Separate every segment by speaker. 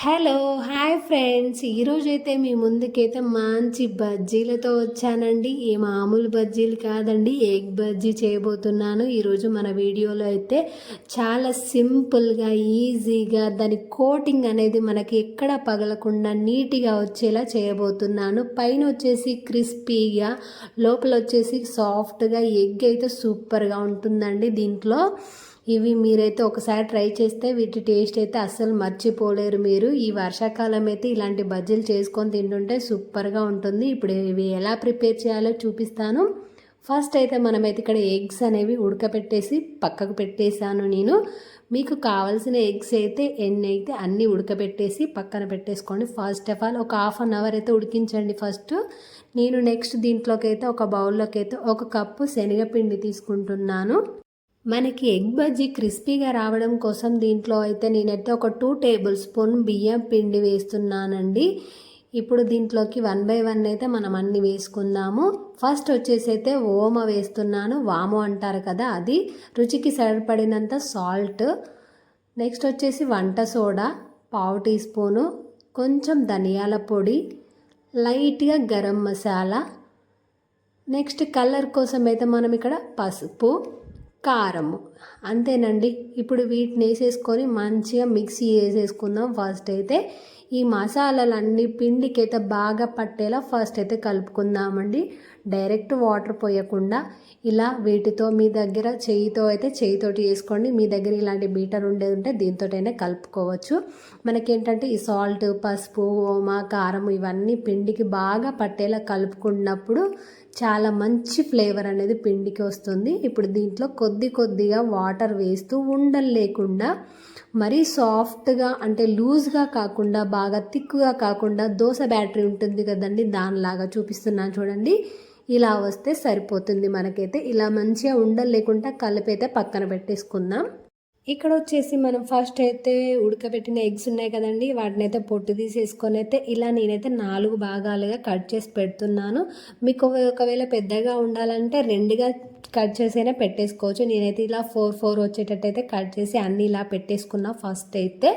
Speaker 1: Hello hi friends. ఈరోజు అయితే మీ ముందుకైతే మంచి బజ్జీలతో వచ్చానండి. ఈ మామూలు బజ్జీలు కాదండి ఎగ్ బజ్జీ చేయబోతున్నాను. ఈరోజు మన వీడియోలో అయితే చాలా సింపుల్గా ఈజీగా దాని కోటింగ్ అనేది మనకి ఎక్కడ పగలకుండా నీట్గా వచ్చేలా చేయబోతున్నాను. పైన వచ్చేసి క్రిస్పీగా లోపల వచ్చేసి సాఫ్ట్గా ఎగ్ అయితే సూపర్గా ఉంటుందండి దీంట్లో. ఇవి మీరైతే ఒకసారి ట్రై చేస్తే వీటి టేస్ట్ అయితే అస్సలు మర్చిపోలేరు మీరు. ఈ వర్షాకాలం అయితే ఇలాంటి బజ్జీలు చేసుకొని తింటుంటే సూపర్గా ఉంటుంది. ఇప్పుడు ఇవి ఎలా ప్రిపేర్ చేయాలో చూపిస్తాను. ఫస్ట్ అయితే మనమైతే ఇక్కడ ఎగ్స్ అనేవి ఉడకపెట్టేసి పక్కకు పెట్టేశాను నేను. మీకు కావాల్సిన ఎగ్స్ అయితే ఎన్ని అయితే అన్నీ ఉడకబెట్టేసి పక్కన పెట్టేసుకోండి. ఫస్ట్ ఆఫ్ ఆల్ ఒక హాఫ్ అన్ అవర్ అయితే ఉడికించండి ఫస్ట్ నేను నెక్స్ట్ దీంట్లోకి అయితే ఒక బౌల్లోకి అయితే ఒక కప్పు శనగపిండి తీసుకుంటున్నాను. మనకి ఎగ్ బజ్జీ క్రిస్పీగా రావడం కోసం దీంట్లో అయితే నేనైతే ఒక టూ టేబుల్ స్పూన్ బియ్యం పిండి వేస్తున్నానండి. ఇప్పుడు దీంట్లోకి వన్ బై వన్ అయితే మనం అన్ని వేసుకుందాము. ఫస్ట్ వచ్చేసి అయితే ఓమ వేస్తున్నాను. వాము అంటారు కదా అది. రుచికి సరిపడినంత సాల్ట్. నెక్స్ట్ వచ్చేసి వంట సోడా పావు టీ స్పూను. కొంచెం ధనియాల పొడి. లైట్గా గరం మసాలా. నెక్స్ట్ కలర్ కోసం అయితే మనం ఇక్కడ పసుపు. కారము. అంతేనండి. ఇప్పుడు వీటిని వేసేసుకొని మంచిగా మిక్సీ వేసేసుకుందాం ఫస్ట్ అయితే. ఈ మసాలాలన్నీ పిండికి అయితే బాగా పట్టేలా ఫస్ట్ అయితే కలుపుకుందామండి. డైరెక్ట్ వాటర్ పోయకుండా ఇలా వీటితో మీ దగ్గర చేయితో అయితే చేయితోటి వేసుకోండి. మీ దగ్గర ఇలాంటి బీటర్ ఉండేది ఉంటే దీంతోటైనా కలుపుకోవచ్చు. మనకేంటంటే ఈ సాల్ట్ పసుపు ఓమా కారం ఇవన్నీ పిండికి బాగా పట్టేలా కలుపుకున్నప్పుడు చాలా మంచి ఫ్లేవర్ అనేది పిండికి వస్తుంది. ఇప్పుడు దీంట్లో కొద్ది కొద్దిగా వాటర్ వేస్తూ ఉండలు లేకుండా మరీ సాఫ్ట్గా అంటే లూజ్గా కాకుండా బాగా థిక్గా కాకుండా దోశ బ్యాటరీ ఉంటుంది కదండి దానిలాగా చూపిస్తున్నాను చూడండి. ఇలా వస్తే సరిపోతుంది మనకైతే. ఇలా మంచిగా ఉండలు లేకుండా కలిపైతే పక్కన పెట్టేసుకుందాం. ఇక్కడ వచ్చేసి మనం ఫస్ట్ అయితే ఉడకబెట్టిన ఎగ్స్ ఉన్నాయి కదండి వాటిని అయితే పొట్టు తీసేసుకొని అయితే ఇలా నేనైతే నాలుగు భాగాలుగా కట్ చేసి పెడుతున్నాను. మీకు ఒకవేళ పెద్దగా ఉండాలంటే రెండుగా కట్ చేసైనా పెట్టేసుకోవచ్చు. నేనైతే ఇలా ఫోర్ ఫోర్ వచ్చేటట్టు అయితే కట్ చేసి అన్నీ ఇలా పెట్టేసుకున్నా ఫస్ట్ అయితే.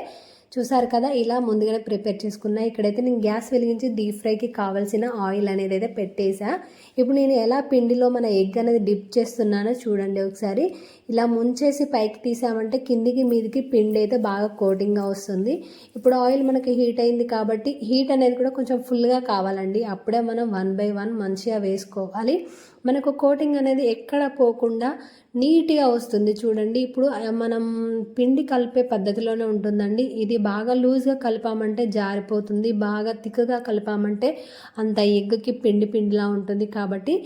Speaker 1: చూసారు కదా ఇలా ముందుగానే ప్రిపేర్ చేసుకున్నా. ఇక్కడైతే నేను గ్యాస్ వెలిగించి డీప్ ఫ్రైకి కావాల్సిన ఆయిల్ అనేది అయితే పెట్టేసా ఇప్పుడు నేను ఎలా పిండిలో మన ఎగ్ అనేది డిప్ చేస్తున్నానో చూడండి ఒకసారి. ఇలా ముంచేసి పైకి తీసామంటే కిందికి మీదికి పిండి అయితే బాగా కోటింగ్గా వస్తుంది. ఇప్పుడు ఆయిల్ మనకి హీట్ అయింది కాబట్టి హీట్ అనేది కూడా కొంచెం ఫుల్గా కావాలండి. అప్పుడే మనం వన్ బై వన్ మంచిగా వేసుకోవాలి. మనకు కోటింగ్ అనేది ఎక్కడ పోకుండా నీట్గా వస్తుంది. చూడండి ఇప్పుడు మనం పిండి కలిపే పద్ధతిలోనే ఉంటుందండి. ఇది బాగా లూజ్గా కలిపామంటే జారిపోతుంది. బాగా తిక్కగా కలిపామంటే అంత ఎగ్కి పిండి పిండిలా ఉంటుంది. కాబట్టి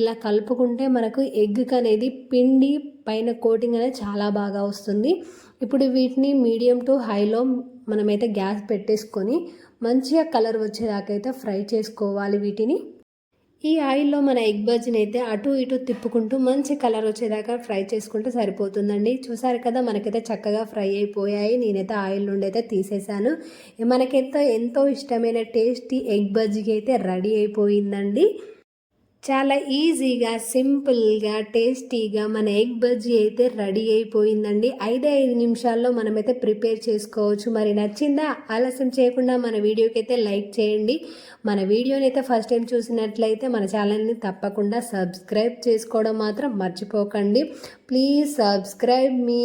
Speaker 1: ఇలా కలుపుకుంటే మనకు ఎగ్కి అనేది పిండి పైన కోటింగ్ అనేది చాలా బాగా వస్తుంది. ఇప్పుడు వీటిని మీడియం టు హైలో మనమైతే గ్యాస్ పెట్టేసుకొని మంచిగా కలర్ వచ్చేదాకైతే ఫ్రై చేసుకోవాలి వీటిని. ఈ ఆయిల్లో మన ఎగ్ బజ్జీని అయితే అటు ఇటు తిప్పుకుంటూ మంచి కలర్ వచ్చేదాకా ఫ్రై చేసుకుంటే సరిపోతుందండి. చూసారు కదా మనకైతే చక్కగా ఫ్రై అయిపోయాయి. నేనైతే ఆయిల్ నుండి అయితే తీసేసాను మనకైతే ఎంతో ఇష్టమైన టేస్టీ ఎగ్ బజ్జీకి అయితే రెడీ అయిపోయిందండి. చాలా ఈజీగా సింపుల్గా టేస్టీగా మన ఎగ్ బజ్జీ అయితే రెడీ అయిపోయిందండి. ఐదే ఐదు నిమిషాల్లో మనమైతే ప్రిపేర్ చేసుకోవచ్చు. మరి నచ్చిందా? ఆలస్యం చేయకుండా మన వీడియోకి అయితే లైక్ చేయండి. మన వీడియోని అయితే ఫస్ట్ టైం చూసినట్లయితే మన ఛానల్ని తప్పకుండా సబ్స్క్రైబ్ చేసుకోవడం మాత్రం మర్చిపోకండి. ప్లీజ్ సబ్స్క్రైబ్ మీ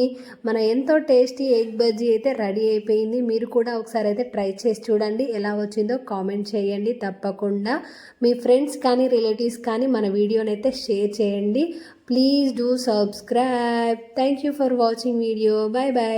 Speaker 1: మన ఎంతో టేస్టీ ఎగ్ బజ్జీ అయితే రెడీ అయిపోయింది. మీరు కూడా ఒకసారి అయితే ట్రై చేసి చూడండి. ఎలా వచ్చిందో కామెంట్ చేయండి తప్పకుండా. మీ ఫ్రెండ్స్ కానీ రిలేటివ్స్ కానీ మన వీడియోని అయితే షేర్ చేయండి. Please do subscribe thank you for watching video bye bye